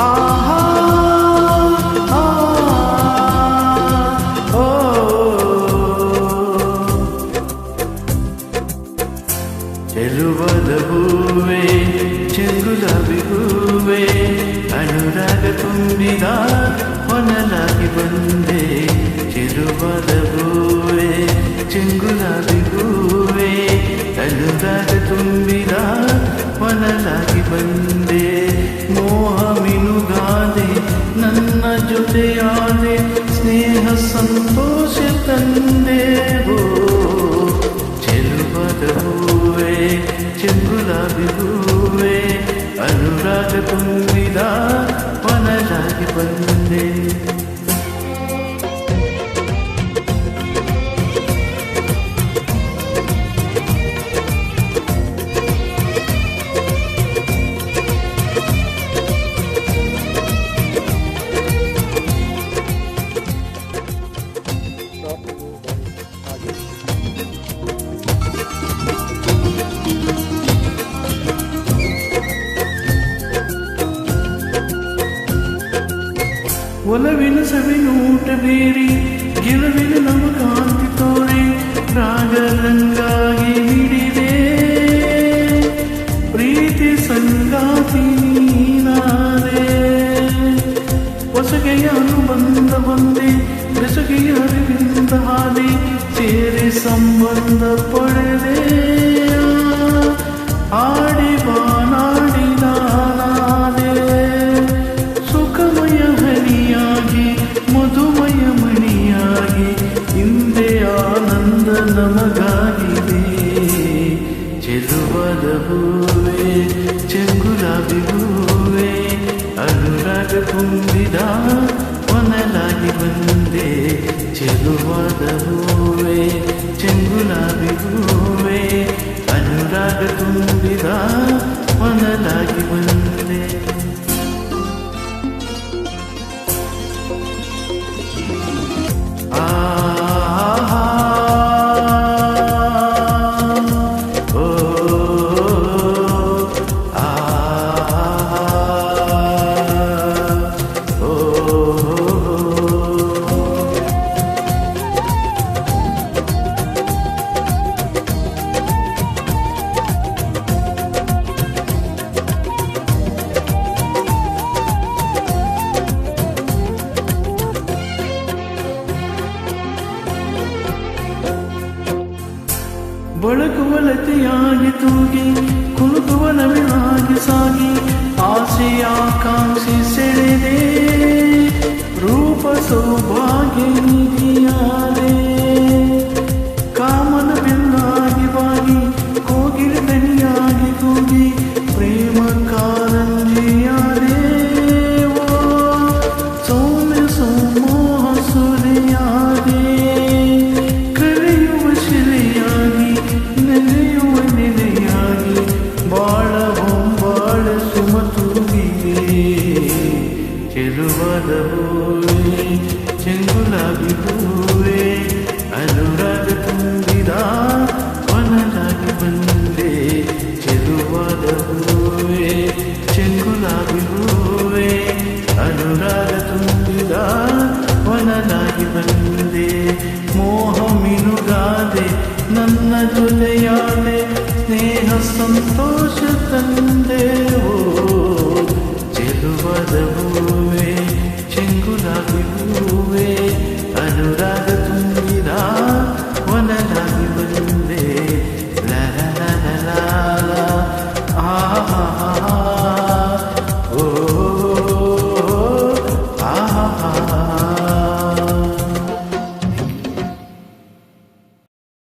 ఆహా ఆ, ఓ ಚೆಲುವದ ಹೂವೆ ಚೆಂಗುಲಾಬಿ ಹೂವೆ ಅನುರಾಗ ತುಂಬಿದ ಹೊನಲಾಗಿ ಬಂದೆ ಚೆಲುವದ ಹೂವೆ ಚೆಂಗುಲಾಬಿ ಹೂವೆ ಅನುರಾಗ ತುಂಬಿದ ಹೊನಲಾಗಿ ಬಂದೆ ಜೊತೆಯಾದೆ ಸ್ನೇಹ ಸಂತೋಷ ತಂದೆವೋ ಚೆಲುವದ ಹೂವೆ ಚೆಂಗುಲಾಬಿ ಹೂವೆ ಅನುರಾಗ ತುಂಬಿದ ವನರಾಗಿ ಬಂದೆ ಒಲವಿನ ಸವಿನೂಟ ಬೇರಿ, ಗೆಲುವಿನ ನಮ್ಮ ಕಾಂತಿ ತೋರಿ ರಾಗರಂಗಾಗಿ ಹಿಡಿದೆ. ಪ್ರೀತಿ ಸಂಗಾತಿ ಹೊಸಗೆಯ ಅನುಬಂಧ ಬಂದೆ ಬೆಸುಗೆಯ ಅರಿವಿಂದ ಹಾದಿ, ಸೇರಿ ಸಂಬಂಧ ಪಡೆದೆ. ಆನಂದ ನಮಗಾಗಿದೆ ಚೆಲುವದ ಹೂವೆ ಚೆಂಗುಲಾಬಿ ಹೂವೆ ಅನುರಾಗ ತುಂಬಿದ ವನಲಾಗಿ ಬಂದೆ ಚೆಲುವದ ಹೂವೆ ಬಳಕುವಲತೆಯಾಗಿ ತೂಗಿ ಕುಲುಕುವ ನವಿಲಾಗಿ ಚೆಲುವದ ಹೂವೆ ಚೆಂಗುಲಾಬಿ ಹೂವೆ ಅನುರಾಗ ತುಂಬಿದ ವನರಾಗಿ ಬಂದೆ ಚೆಲುವದ ಹೂವೆ ಚೆಂಗುಲಾಬಿ ಹೂವೆ ಅನುರಾಗ ತುಂಬಿದ ವನನಾಗಿ ಬಂದೆ ಮೋಹ ಮಿನುಗಾದೆ ನನ್ನ ಜೊತೆಯಾದೆ ಸ್ನೇಹ ಸಂತೋಷ ತಂದೆ